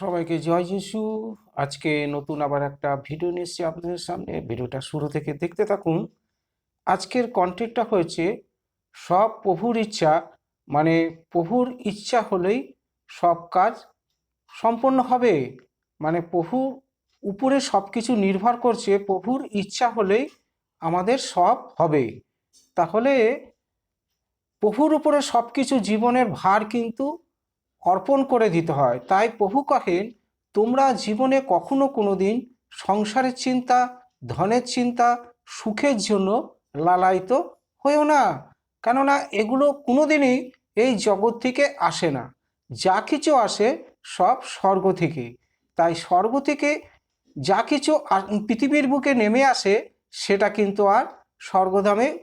সবাইকে জয় যিশু। আজকে নতুন আবার একটা ভিডিও নিয়ে এসেছি আপনাদের সামনে। ভিডিওটা শুরু থেকে দেখতে থাকুন। আজকের কন্টেন্টটা হয়েছে, সব প্রভুর ইচ্ছা মানে প্রভুর ইচ্ছা হলেই সব কাজ সম্পন্ন হবে। মানে প্রভু উপরে সব কিছু নির্ভর করছে, প্রভুর ইচ্ছা হলেই আমাদের সব হবে। তাহলে প্রভুর উপরে সব কিছু জীবনের ভার কিন্তু অর্পণ করে দিতে হয়। তাই প্রভু কহেন, তোমরা জীবনে কখনো কোনো দিন সংসারের চিন্তা, ধনের চিন্তা, সুখের জন্য লালায়িত হয়েও না। কেননা এগুলো কোনোদিনই এই জগৎ থেকে আসে না। যা কিছু আসে সব স্বর্গ থেকে। তাই স্বর্গ থেকে যা কিছু পৃথিবীর বুকে নেমে আসে, সেটা কিন্তু আর স্বর্গধামে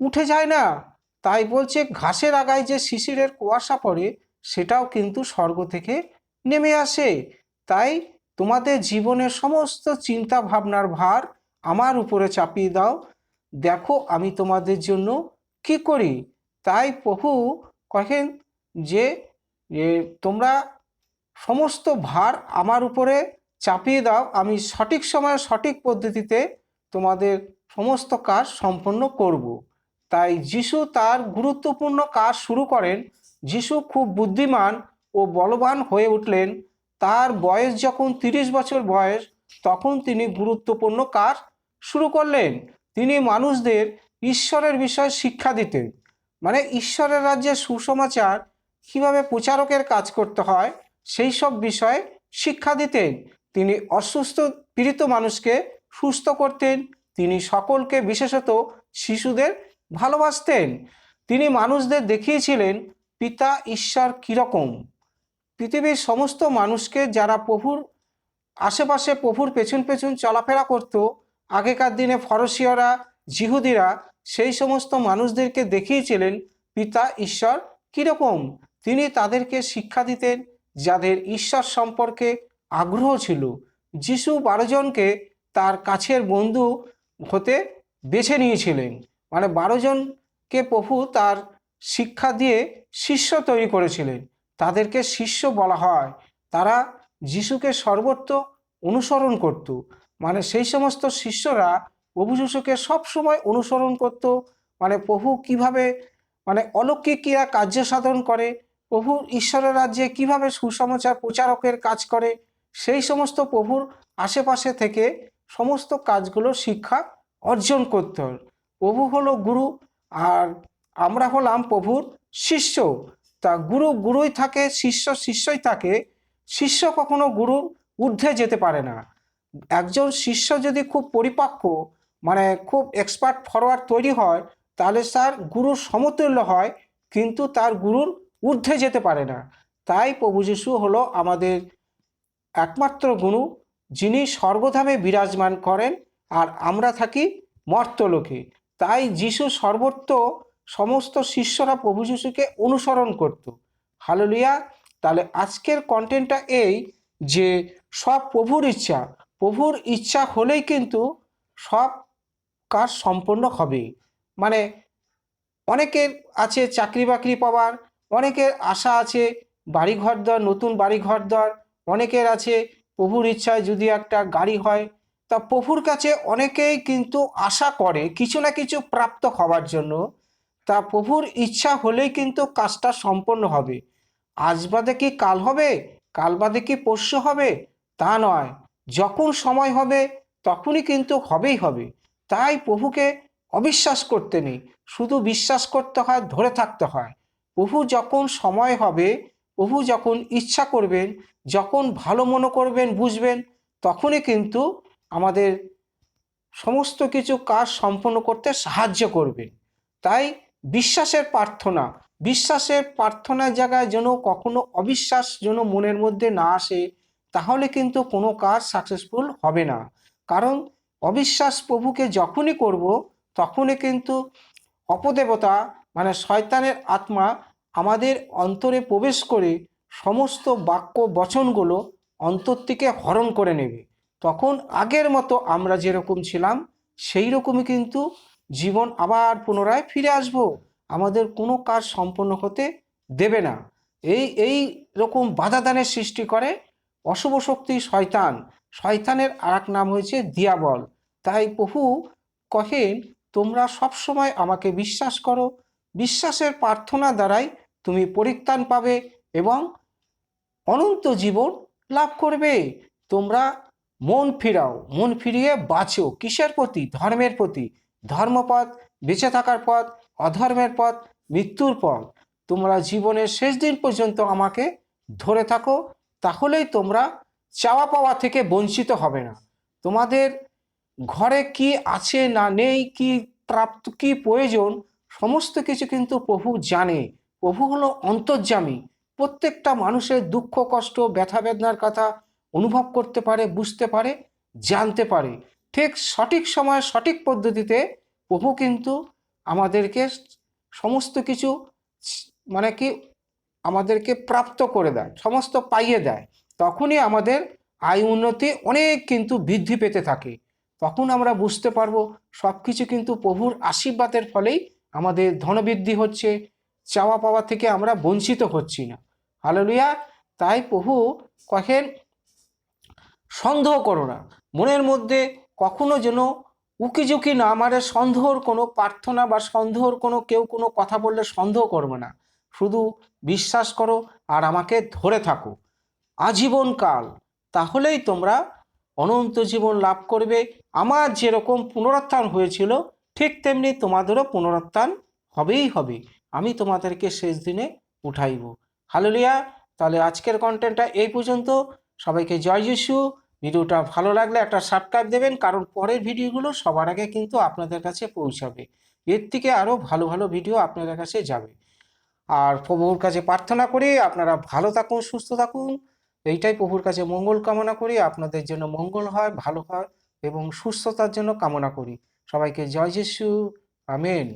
উঠে যায় না। তাই বলছে, ঘাসের আগায় যে শিশিরের কুয়াশা পড়ে সেটাও কিন্তু স্বর্গ থেকে নেমে আসে। তাই তোমাদের জীবনের সমস্ত চিন্তা ভাবনার ভার আমার উপরে চাপিয়ে দাও। দেখো আমি তোমাদের জন্য কি করি? তাই প্রভু কহেন যে তোমরা সমস্ত ভার আমার উপরে চাপিয়ে দাও। আমি সঠিক সময়ে সঠিক পদ্ধতিতে তোমাদের সমস্ত কাজ সম্পন্ন করব। তাই যিশু তার গুরুত্বপূর্ণ কাজ শুরু করেন। যিশু খুব বুদ্ধিমান ও বলবান হয়ে উঠলেন। তার বয়স যখন তিরিশ বছর বয়স, তখন তিনি গুরুত্বপূর্ণ কাজ শুরু করলেন। তিনি মানুষদের ঈশ্বরের বিষয়ে শিক্ষা দিতেন। মানে ঈশ্বরের রাজ্যে সুসমাচার, কীভাবে প্রচারকের কাজ করতে হয়, সেই সব বিষয়ে শিক্ষা দিতেন। তিনি অসুস্থ, পীড়িত মানুষকে সুস্থ করতেন। তিনি সকলকে বিশেষত শিশুদের ভালোবাসতেন। তিনি মানুষদের দেখিয়েছিলেন পিতা ঈশ্বর কীরকম? পৃথিবীর সমস্ত মানুষকে যারা প্রভুর আশেপাশে প্রভুর পেছন পেছন চলাফেরা করত, আগেকার দিনে ফরসিয়রা, জিহুদিরা সেই সমস্ত মানুষদেরকে দেখিয়েছিলেন পিতা ঈশ্বর কীরকম। তিনি তাদেরকে শিক্ষা দিতেন যাদের ঈশ্বর সম্পর্কে আগ্রহ ছিল। যিশু বারোজনকে তার কাছের বন্ধু হতে বেছে নিয়েছিলেন। মানে বারোজনকে প্রভু তার শিক্ষা দিয়ে শিষ্য তৈরি করেছিলেন। তাদেরকে শিষ্য বলা হয়। তারা যিশুকে সর্বত্র অনুসরণ করত। মানে সেই সমস্ত শিষ্যরা প্রভু যিশুকে সবসময় অনুসরণ করত। মানে প্রভু কীভাবে মানে অলৌকিক ক্রিয়া কার্য সাধন করে, প্রভু ঈশ্বরের রাজ্যে কীভাবে সুসমাচার প্রচারকের কাজ করে, সেই সমস্ত প্রভুর আশেপাশে থেকে সমস্ত কাজগুলো শিক্ষা অর্জন করতে হয় প্রভু হলো গুরু আর আমরা হলাম প্রভুর শিষ্য। তা গুরু গুরুই থাকে, শিষ্য শিষ্যই থাকে। শিষ্য কখনো গুরুর ঊর্ধ্বে যেতে পারে না। একজন শিষ্য যদি খুব পরিপক্ক মানে খুব এক্সপার্ট ফরওয়ার্ড তৈরি হয়, তাহলে তার গুরুর সমতুল্য হয়, কিন্তু তার গুরুর ঊর্ধ্বে যেতে পারে না। তাই প্রভু যিশু হলো আমাদের একমাত্র গুরু, যিনি স্বর্গধামে বিরাজমান করেন, আর আমরা থাকি মর্তলোকে। তাই যিশু সর্বত্র সমস্ত শিষ্যরা প্রভু যিশুকে অনুসরণ করত। হালেলুয়া। তাহলে আজকের কন্টেন্টটা এই যে সব প্রভুর ইচ্ছা প্রভুর ইচ্ছা হলেই কিন্তু সব কাজ সম্পন্ন হবে। মানে অনেকের আছে চাকরি বাকরি পাওয়ার, অনেকের আশা আছে বাড়ি ঘর দর, নতুন বাড়ি ঘর দর, অনেকের আছে প্রভুর ইচ্ছায় যদি একটা গাড়ি হয়। তা প্রভুর কাছে অনেকেই কিন্তু আশা করে কিছু না কিছু প্রাপ্ত হওয়ার জন্য। তা প্রভুর ইচ্ছা হলেই কিন্তু কাজটা সম্পন্ন হবে। আজ বাদে কি কাল হবে? কাল বাদে কি পরশু হবে? তা নয়। যখন সময় হবে, তখনই কিন্তু হবেই হবে। তাই প্রভুকে অবিশ্বাস করতে নেই। শুধু বিশ্বাস করতে হয়, ধরে থাকতে হয়। প্রভু যখন সময় হবে, প্রভু যখন ইচ্ছা করবেন, যখন ভালো মনে করবেন, বুঝবেন, তখনই কিন্তু আমাদের সমস্ত কিছু কাজ সম্পন্ন করতে সাহায্য করবেন তাই বিশ্বাসের প্রার্থনা। বিশ্বাসের প্রার্থনার জায়গায় যেন কখনো অবিশ্বাস যেন মনের মধ্যে না আসে, তাহলে কিন্তু কোনো কাজ সাকসেসফুল হবে না। কারণ অবিশ্বাস প্রভুকে যখনই করব, তখনই কিন্তু অপদেবতা মানে শয়তানের আত্মা আমাদের অন্তরে প্রবেশ করে সমস্ত বাক্য বচনগুলো অন্তর থেকে হরণ করে নেবে। তখন আগের মতো আমরা যেরকম ছিলাম সেই রকমই কিন্তু জীবন আবার পুনরায় ফিরে আসব, আমাদের কোনো কাজ সম্পন্ন হতে দেবে না। এই এই রকম বাধাদানের সৃষ্টি করে অশুভ শক্তি শয়তান। শয়তানের আর এক নাম হয়েছে দিয়াবল। তাই প্রভু কহেন, তোমরা সবসময় আমাকে বিশ্বাস করো। বিশ্বাসের প্রার্থনা দ্বারাই তুমি পরিত্রাণ পাবে এবং অনন্ত জীবন লাভ করবে। তোমরা মন ফিরাও, মন ফিরিয়ে বাঁচো। কিসের প্রতি? ধর্মের প্রতি। ধর্মপথ, বেঁচে থাকার পথ, অধর্মের পথ, মৃত্যুর পথ। তোমরা জীবনের শেষ দিন পর্যন্ত আমাকে ধরে থাকো, তাহলেই তোমরা চাওয়া পাওয়া থেকে বঞ্চিত হবে না। তোমাদের ঘরে কি আছে না নেই, কি প্রাপ্ত, কি প্রয়োজন, সমস্ত কিছু কিন্তু প্রভু জানে। প্রভু হলো অন্তর্যামী। প্রত্যেকটা মানুষের দুঃখ, কষ্ট, ব্যথা, বেদনার কথা অনুভব করতে পারে, বুঝতে পারে, জানতে পারে। ঠিক সঠিক সময় সঠিক পদ্ধতিতে প্রভু কিন্তু আমাদেরকে সমস্ত কিছু মানে কি আমাদেরকে প্রাপ্ত করে দেয়, সমস্ত পাইয়ে দেয়। তখনই আমাদের আয় উন্নতি অনেক কিন্তু বৃদ্ধি পেতে থাকে। তখন আমরা বুঝতে পারব সব কিছু কিন্তু প্রভুর আশীর্বাদের ফলেই আমাদের ধনবৃদ্ধি হচ্ছে, চাওয়া পাওয়া থেকে আমরা বঞ্চিত হচ্ছি না। হালেলুয়া, তাই প্রভু কহেন, সন্দেহ করো না। মনের মধ্যে কখনো যেন উকিঝুঁকি না মারে, সন্দেহর কোনো প্রার্থনা বা সন্দেহর কোনো কেউ কোনো কথা বললে সন্দেহ করবে না। শুধু বিশ্বাস করো আর আমাকে ধরে থাকো। আজীবনকাল তাহলেই তোমরা অনন্ত জীবন লাভ করবে। আমার যেরকম পুনরুত্থান হয়েছিল, ঠিক তেমনি তোমাদেরও পুনরুত্থান হবেই হবে। আমি তোমাদেরকে শেষ দিনে উঠাইব। হালুলিয়া! তাহলে আজকের কন্টেন্টটা এই পর্যন্ত। সবাইকে জয় যিশু। ভিডিওটা ভালো লাগলে একটা সাবস্ক্রাইব দেবেন, কারণ পরের ভিডিওগুলো সবার আগে কিন্তু আপনাদের কাছে পৌঁছাবে। এর থেকে আরও ভালো ভালো ভিডিও আপনাদের কাছে যাবে। আর প্রভুর কাছে প্রার্থনা করি আপনারা ভালো থাকুন, সুস্থ থাকুন। এইটাই প্রভুর কাছে মঙ্গল কামনা করি। আপনাদের জন্য মঙ্গল হয়, ভালো হয় এবং সুস্থতার জন্য কামনা করি। সবাইকে জয় যিশু। আমেন।